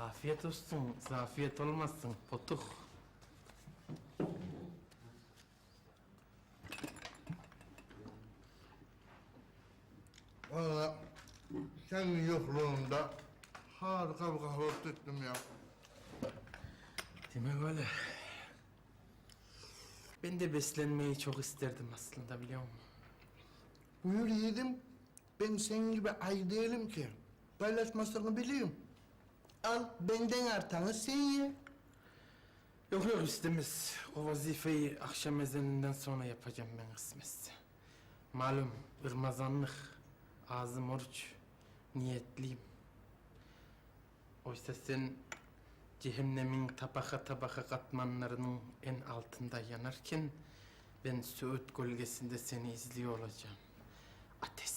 Afiyet olsun, zafiyet olmasın potuk. Valla senin yokluğunda harika bir kahvaltı ettim ya. Demek öyle. Ben de beslenmeyi çok isterdim aslında biliyor musun? Buyur yiğidim. Ben senin gibi ay değilim ki. Paylaşmasını biliyorum. Al benden artanı sen ye. Yok yok istemez. O vazifeyi akşam ezanından sonra yapacağım ben kısmetse. Malum ırmazanlık, ağzım oruç, niyetliyim. Oysa sen cehennemin tabaka tabaka katmanlarının en altında yanarken ben Söğüt gölgesinde seni izliyor olacağım. Ateş